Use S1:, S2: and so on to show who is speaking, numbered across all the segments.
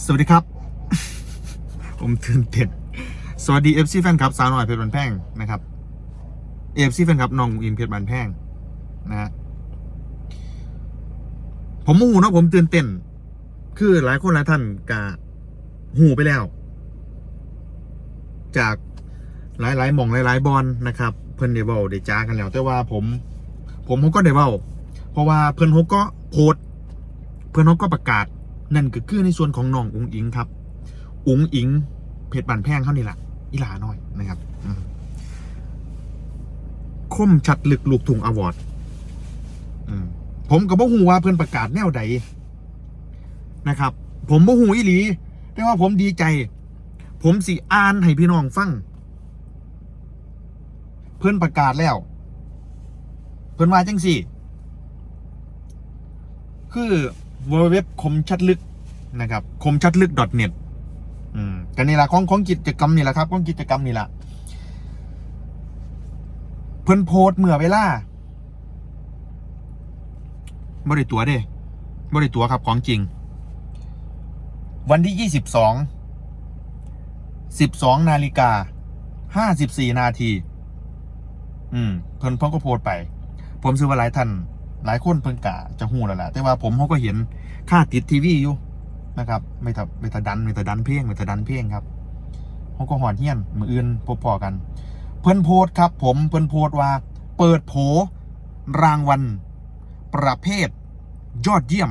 S1: สวัสดีครับ ผมตื่นเต้นสวัสดีเอฟซีแฟนครับสาวหน่อยเพชรบันแพงนะครับเอฟซีแฟนครับน้องอินเพชรบันแพงนะฮะผมมโหเนาะผมตื่นเต้น คือหลายคนหลายท่านกะหูไปแล้ว จากหลายหลายหม่องหลายหลายบอลนะครับ เพิ่นได้เว้าได้จ้ากันแล้ว แต่ว่าผม ผมเขาก็ได้เว้าเพราะว่าเพิ่นเขาก็โพสเพื่นเขาก็ประกาศ นั่นก็คือในส่วนของน้องอุงอิงครับ อุงอิงเพชรบันแพงเขานี่แหละอีหลาน่อยนะครับคมชัดลึกลูกถุงอวอร์ดผมก็บ่ฮู้ว่าเพื่อนประกาศแนวใดนะครับ ผมบ่ฮู้อีหลี แต่ว่าผมดีใจ ผมสิอ่านให้พี่น้องฟัง เพื่อนประกาศแล้ว เพื่อนว่าจังสี่คือ w w w คมชัดลึกนะครับคมชัดลึก .net อืมกันนี่ละของของกิจกรรมนี่แหละครับของกิจกรรมนี่แหละเพิ่นโพสเมื่อเวลาบริตัวเด้บริตัวครับของจริง วันที่ยี่สิบสองสิบสองนาฬิกาห้าสิบสี่นาที อืม เพิ่นเพิ่นก็โพสไป ผมซื้อว่าหลายท่าน หลายคนเพิ่งกะจะหูแล้วแหละแต่ว่าผมเขาก็เห็นค่าติดทีวีอยู่นะครับ ไม่ทับไม่ทัดันไม่ทัดันเพ่งไม่ทัดันเพ่งครับเขาก็หอนเฮี้ยนมืออื่นพบพอกัน เพิ่นโพสครับ ผมเพิ่นโพสว่า เปิดโผรางวัลประเภท ยอดเยี่ยม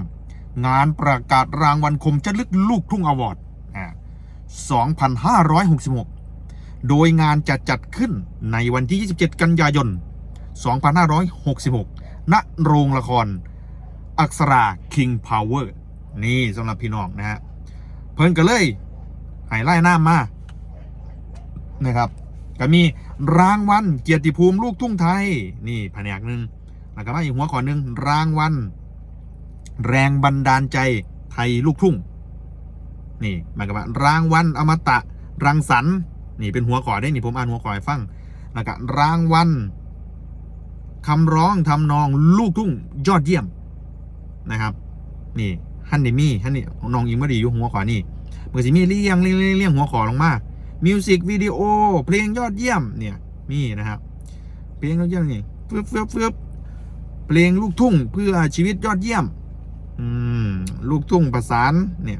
S1: งานประกาศรางวัลคมชลึกลูกทุ่งอวอร์ดอ่า2566 โดยงานจะจัดขึ้นในวันที่ 27 กันยายน 2566 ณโรงละคร อักษรา King Power นี่สำหรับพี่น้องนะฮะเพิ่นก็เลยให้ไล่หน้ามานะครับก็มีรางวัลเกียรติภูมิลูกทุ่งไทย นี่แผนกหนึ่งแล้วก็มาอีกหัวข้อหนึ่งรางวัลแรงบันดาลใจไทยลูกทุ่ง นี่หมายความว่ารางวัลอมตะรังสรรค์นี่เป็นหัวข้อได้นี่ผมอ่านหัวข้อให้ฟังแล้วก็รางวัล คำร้องทำนองลูกทุ่งยอดเยี่ยมนะครับนี่ฮันนี่มี่ฮันนี่น้องยิงมาดีอยู่หัวขวานี่เมื่อสิมีเรียงเรียงเรียงเรียงหัวขอลงมามิวสิกวิดีโอเพลงยอดเยี่ยมเนี่ยมีนะครับ เพลงยอดเยี่ยมนี่เฟึบฟึบฟึบเพลงลูกทุ่งเพื่อชีวิตยอดเยี่ยมอืมลูกทุ่งประสานเนี่ย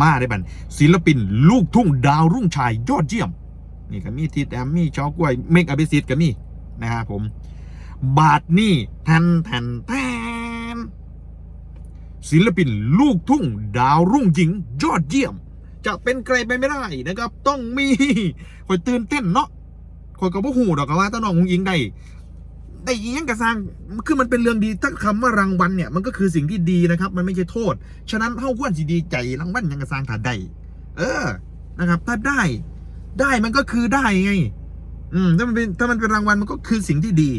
S1: มาได้บันศิลปิน ลูกทุ่งดาวรุ่งชายยอดเยี่ยมนี่ก็มีทีแอมมี่ชอกล้วยเมกอภิสิทธิ์ก็มีนะครับผม บาทนี่แทนแทนแทนศิลปินลูกทุ่ง ดาวรุ่งหญิง ยอดเยี่ยม จะเป็นใครไปไม่ได้นะครับ ต้องมีคอยตื่นเต้นเนาะคอยกับว่าหูดอกว่าตาน้องหงยิงได้ได้อิหยังกระซังคือมันเป็นเรื่องดีถ้าคำว่ารางวัลเนี่ยมันก็คือสิ่งที่ดีนะครับ มันไม่ใช่โทษ ฉะนั้นเท่าควรสิดีใจรางวัลยังกระซังถ้าได้เออนะครับ ถ้าได้ ได้มันก็คือได้ไง อืมถ้ามันเป็นถ้ามันเป็นรางวัลมันก็คือสิ่งที่ดี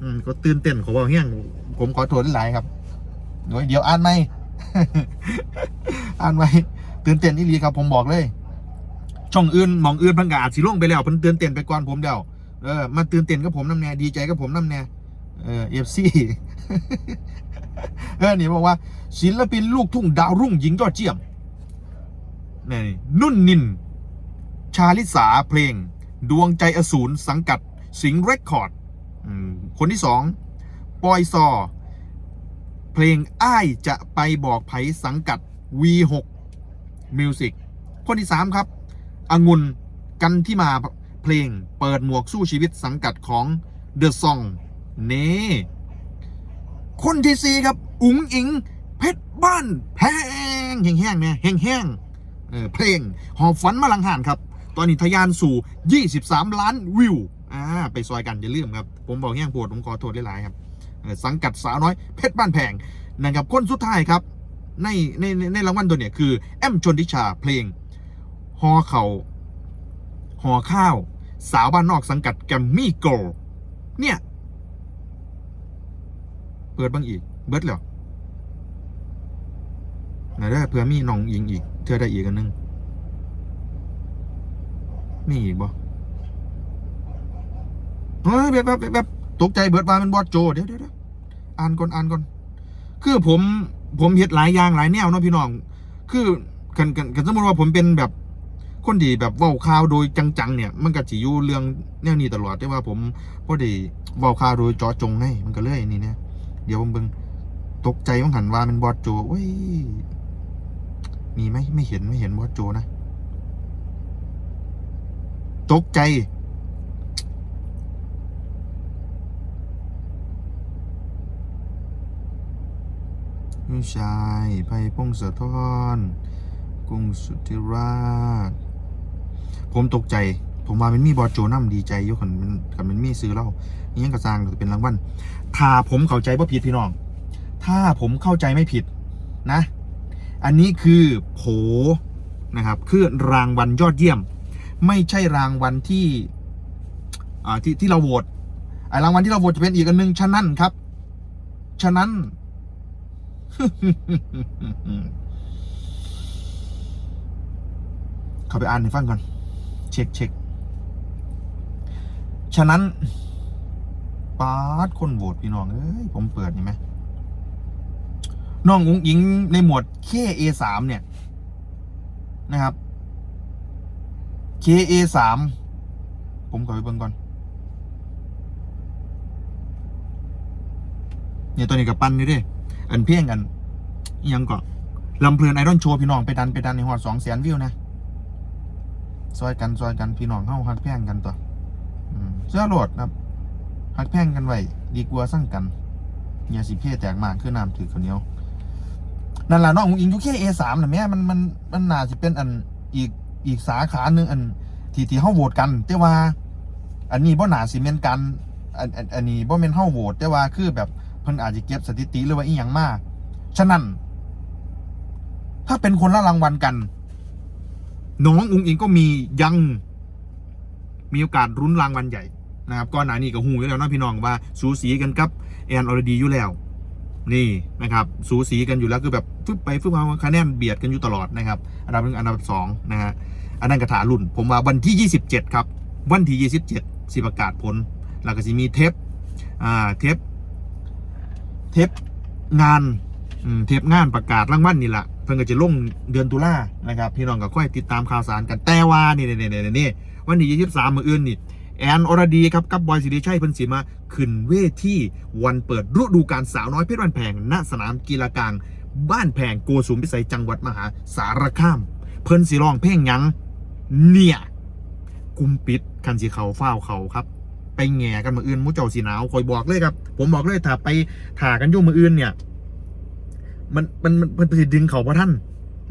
S1: อืมก็ตื่นเต้นขอบอกเฮี้ยงผมขอโทษหลายครับเดี๋ยวเดี๋ยวอ่านไหมอ่านไหมตื่นเต้นนี่ลีครับ ผมบอกเลย ช่องอื่นหมองอื่นพังกาจสิลงไปแล้วเพิ่นตื่นเต้นไปก่อนผมเดียวเออมาตื่นเต้นกับผมน้ำแน่ดีใจกับผมน้ำแน่เออเอฟซีเออนี่บอกว่า ศิลปินลูกทุ่งดาวรุ่งหญิงยอดเยี่ยมนี่นุ่นนิน ชาลิสาเพลง ดวงใจอสูรสังกัด สิงห์เรคคอร์ด คนที่สองปอยซอ เพลงอ้ายจะไปบอกไผสังกัด V6 Music คนที่สามครับองุนกันที่มาเพลงเปิดหมวกสู้ชีวิตสังกัดของ The Song เน่คนที่สี่ครับ อุ๋งอิง เพชรบ้านแพงแห้งๆเนี่ยแห้งๆเออเพลงหอบฝันมาลังหานครับ ตอนนี้ทะยานสู่ 23 ล้านวิว อ่าไปซอยกันอย่าลืมครับผมบอกแห้งปวดผมขอโทษหลายๆครับสังกัดสาวน้อยเพชรบ้านแพงนะครับคนสุดท้ายครับในในในรางวัลตัวเนี้ยคือแอมชนทิชาเพลงหอเขาหอข้าว สาวบ้านนอกสังกัดแกมมี่โกลเนี่ยเปิดบ้างอีก เบิดแล้วไหนได้เผื่อมีน้องยิงอีก เธอได้อีกอันหนึงมีอีกบ่ เฮ้ยแบบแบบแบบตกใจเบิดว่ามันบอดโจเดี๋ยวเดี๋ยวอ่านก่อนอ่านก่อน คือผมผมเฮ็ดหลายอย่างหลายแนวเนาะพี่น้อง คือกันกันกันสมมติว่าผมเป็นแบบคนที่แบบเว้าข่าวโดยจังๆเนี่ย มันก็สิอยู่เรื่องแนวนี้ตลอดแต่ว่าผมบ่ได้เว้าข่าวโดยจาะจงไงมันก็เลยนี่เนี่ยเดี๋ยวผมเบิ่งตกใจว่าหันว่ามันบอสโจโอ้ยมีไหมไม่เห็นไม่เห็นบอสโจนะ ตกใจ ผู้ชายไพพงศธรกรุงสุทธิราช ผมตกใจ ผมว่ามันมีบอโจน้ำดีใจอยู่ขันมันขันมันมีซื้อเล่านี่ยังกระซังจะเป็นรางวัลถ้าผมเข้าใจว่าผิดพี่น้อง ถ้าผมเข้าใจไม่ผิดนะ อันนี้คือโผนะครับคือรางวัลยอดเยี่ยม ไม่ใช่รางวัลที่อ่าที่ที่เราโหวตไอ้รางวัลที่เราโหวตจะเป็นอีกอันหนึงฉะนั้นครับ ฉะนั้น เขาไปอ่านให้ฟังก่อน เช็คเช็คฉะนั้นปาดคนโหวตพี่น้องเอ้ยผมเปิดนี่ไหมน้องอุ้งอิงในหมวด KA3 เนี่ย นะครับ KA3 ผมขอไปเบิ่งก่อน เนี่ยตัวนี้กับปั้นนี่ดิ อันเพียงกันยังก่อนลำเพลินไอรอนโชว์พี่น้องไปดันไปดันในหอดสองแสนวิวนะซอยกันซอยกันพี่น้องเข้าหักแพงกันตัวอืมเสื้อโหลดครับหักแพงกันไว้ดีกว่าสั่งกันอย่าสิเพ่แตกมากคือน้ำถือข้าวเหนียวนั่นแหละน้องอุ้งอิงยุคแค่เอสามนะแม่มันมันมันน่าจะเป็นอันอีกอีกสาขาหนึ่งอันที่ที่เฮาโหวตกันแต่ว่า อันนี้บ่น่าสิเป็นการอันอันอันนี้บ่แม่นเฮาโหวตแต่ว่าคือแบบ พิ่นอาจจะเก็บสถิติหรือว่าอีหยังมาก ฉะนั้น ถ้าเป็นคนละรางวัลกัน น้องอุ้งอิงก็มียังมีโอกาสรุ้นรางวัลใหญ่นะครับก่อนหน้านี้ก็หูอยู่แล้วเนะพี่น้องว่าสูสีกันกับแอนอรดีอยู่แล้ว นี่นะครับ สูสีกันอยู่แล้วคือแบบฟึบไปฟึบมาคะแนนเบียดกันอยู่ตลอดนะครับ อันดับหนึ่งอันดับสองนะฮะอันนั้นกระถารุ่น ผมว่าวันที่ 27 ครับ วันที่ 27 สิประกาศผล แล้วก็จะมีเทปอ่าเทป เทปงานเทปงานประกาศรางวัลนนี่แหละเพิ่งก็จะลงเดือนตุลานะครับ พี่น้องก็ค่อยติดตามข่าวสารกันแต่ว่านี่นี่นี่นี่วันที่23มืออื่นนี่แอนอรดีครับกับบอยสิริชัยพิ่นสีมาขึ้นเวทีวันเปิดฤดูกาลสาวน้อยเพชรวันแพงณสนามกีฬากลาง บ้านแพงโกสุมพิสัยจังหวัดมหาสารคาม เพิ่นสิร้องเพลงยังเนี่ยกุมปิดคันสีเขาเฝ้าเขาครับ ไปแง่กันมืออื่นมูเจ้าสีหนาวคอยบอกเลยครับ ผมบอกเลยถ้าไปถ่ากันยุ่งมืออื่นเนี่ย มันมันมันมันไปดึงเขาพระท่าน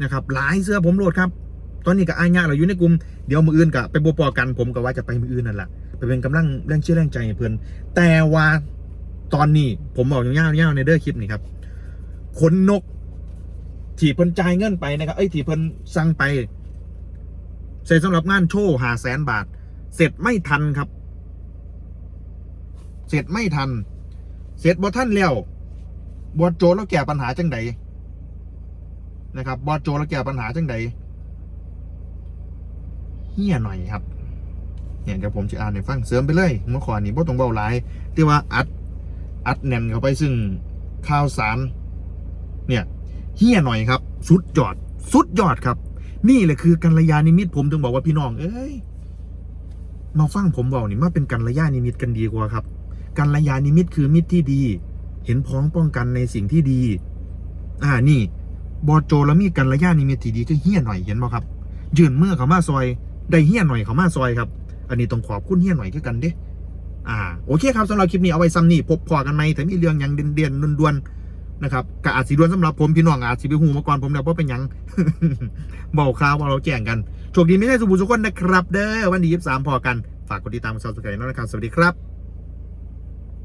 S1: นะครับหลายเสื้อผมโหลดครับ ตอนนี้กับอายะเราอยู่ในกลุ่มเดี๋ยวมืออื่นกับไปบวปอกันผมก็ว่าจะไปมืออื่นนั่นแหละไปเป็นกำลังแรงเชื่อแรงใจเพื่อนแต่ว่าตอนนี้ผมบอกอย่างเงี้ยๆในเด้อคลิปนี้ครับขนนกที่เพิ่นจ่ายเงินไปนะครับเอ้ยที่เพิ่นสั่งไปเสร็จสำหรับงานโชว์หาแสนบาท เสร็จไม่ทันครับ เสร็จไม่ทัน เสร็จบ่ท่านแล้วบอโจแล้วแก้ปัญหาจังใดนะครับบอโจแล้วแก้ปัญหาจังใดเฮี้ยหน่อยครับเนี่ยเดี๋ยวผมจะอ่านให้ฟังเสริมไปเลยเมื่อก่อนนี้บ่ต้องเบาหลายที่ว่าอัดอัดแน่นเข้าไปซึ่งข่าวสารเนี่ยเฮี้ยหน่อยครับ สุดยอด สุดยอดครับ นี่แหละคือกัลยาณิมิตผมถึงบอกว่าพี่น้อง เอ้ยมาฟังผมบอกนี่มาเป็นกัลยาณิมิตกันดีกว่าครับ กัลยาณิมิตคือมิตรที่ดี เห็นพ้องป้องกันในสิ่งที่ดี อ่านี่บอโจแล้วมีกัลยาณิมิตที่ดีคือเฮี้ยหน่อยเห็นบ่ครับ ยืนเมื่อเขามาซอย ได้เฮี้ยหน่อยเขามาซอยครับ อันนี้ต้องขอบคุณเฮี้ยหน่อยคือกันเด้อ่าโอเคครับสำหรับคลิปนี้เอาไว้ซ้ำนี่พบพอกันไหมแต่มีเรื่องย่างเด่นๆด่วนๆนะครับก็อาจสิด่วนสำหรับผมพี่น้องอาจสิไปหูมาก่อนผมแล้วเพราะเป็นยังบอกข่าวว่าเราแจ้งกันโชคดีไม่ใช่สุบุสุขคนนะครับ เด้อวันที่ยี่สิบสามพอกันฝากกดติดตามกดซับสไครต์นะครับสวัสดีครับ